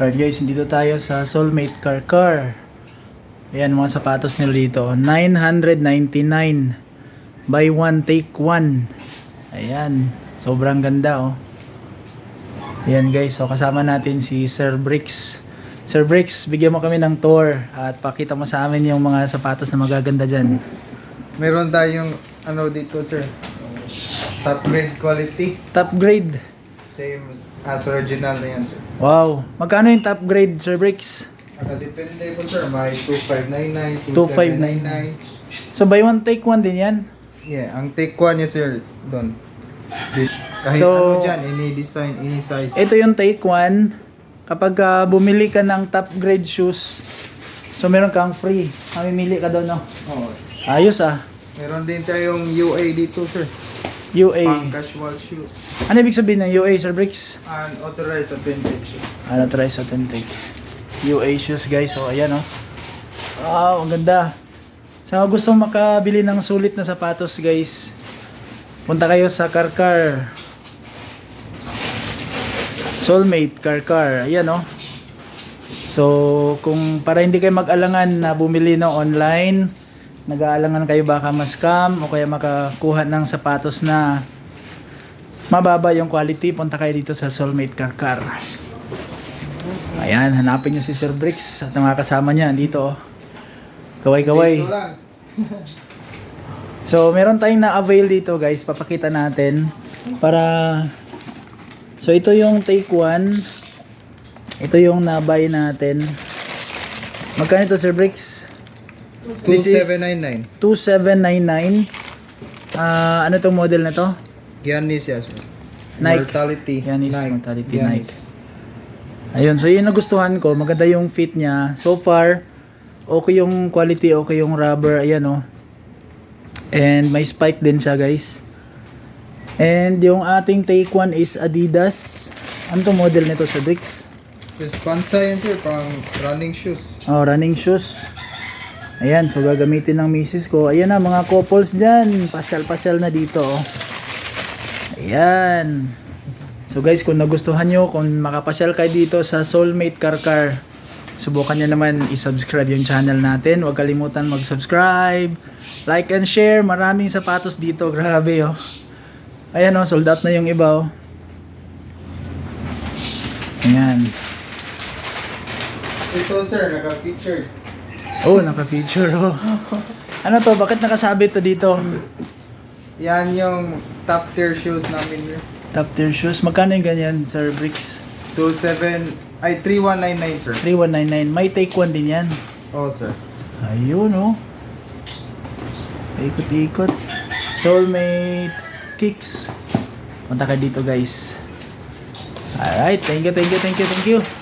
Alright guys, dito tayo sa Soulmate Car Car. Ayan mga sapatos nila dito. 999. Buy one, take one. Ayan. Sobrang ganda oh. Ayan guys, so kasama natin si Sir Bricks. Sir Bricks, bigyan mo kami ng tour at pakita mo sa amin yung mga sapatos na magaganda dyan. Meron tayong ano dito sir. Top grade quality. Top grade. Same as original na yan sir. Wow. Magkano yung top grade, Sir Bricks? Nakadepende po sir. May 2599, 2599. So buy one, take one din yan? 2799. Yeah, ang take one niya sir doon. Di- Kahit So, ano dyan, any design, any size. Ito yung take one. Kapag ah, bumili ka ng top grade shoes, so meron kang free. Mamimili ka daw, no? Oh, Ayos ah. meron din tayong UA dito sir. UA. Pang casual shoes. Ano ibig sabihin ng UA, Sir Bricks? And authorized authentic shoes. Sa authentic. UA shoes guys. So ayan oh. Wow, ang ganda. Sa mga gustong makabili ng sulit na sapatos guys, punta kayo sa Karkar. Soulmate Karkar. Ayan oh. So, kung para hindi kayo mag-alangan na bumili ng online, nag-aalangan kayo baka ma-scam o kaya makakuha ng sapatos na mababa yung quality, punta kayo dito sa Soulmate Karkar. Ayan, hanapin nyo si Sir Bricks at mga kasama niya dito. oh. Kaway-kaway. Dito lang. So, meron tayong na-avail dito guys. Papakita natin. Para... So, ito yung take one. Ito yung na-buy natin. Magkano ito Sir Bricks? This is 2799. 2799. Ah, ano tong model na to? Giannis yes. Nike. Mortality. Giannis Nike. Mortality Giannis. Ayun, so yun nagustuhan ko. Maganda yung fit niya. So far, okay yung quality, okay yung rubber. Ayan oh. And may spike din siya guys. And yung ating take one is Adidas. Ano to model nito sa Bricks? Responsa yan sir, pang running shoes. Oh, running shoes. Ayan, so gagamitin ng misis ko. Ayan na, mga couples dyan. Pasyal-pasyal na dito. oh. Ayan. So guys, kung nagustuhan nyo, kung makapasyal kayo dito sa Soulmate Karkar, subukan nyo naman i-subscribe yung channel natin. Huwag kalimutan mag-subscribe, like and share. Maraming sapatos dito. Grabe oh. Ayan oh, sold out na yung iba oh. Ayan. Ito sir, naka-featured. Oh, naka-feature oh. Ano to? Bakit nakasabit to dito? Yan yung top tier shoes namin sir. Top tier shoes. Magkano yung ganyan, Sir Bricks? 27, ay 3199 sir. 3199. May take one din yan. Oh sir. Ayun, oh. Ikot-ikot. Soulmate Kicks. Punta ka dito, guys. Alright. Thank you, thank you, thank you, thank you.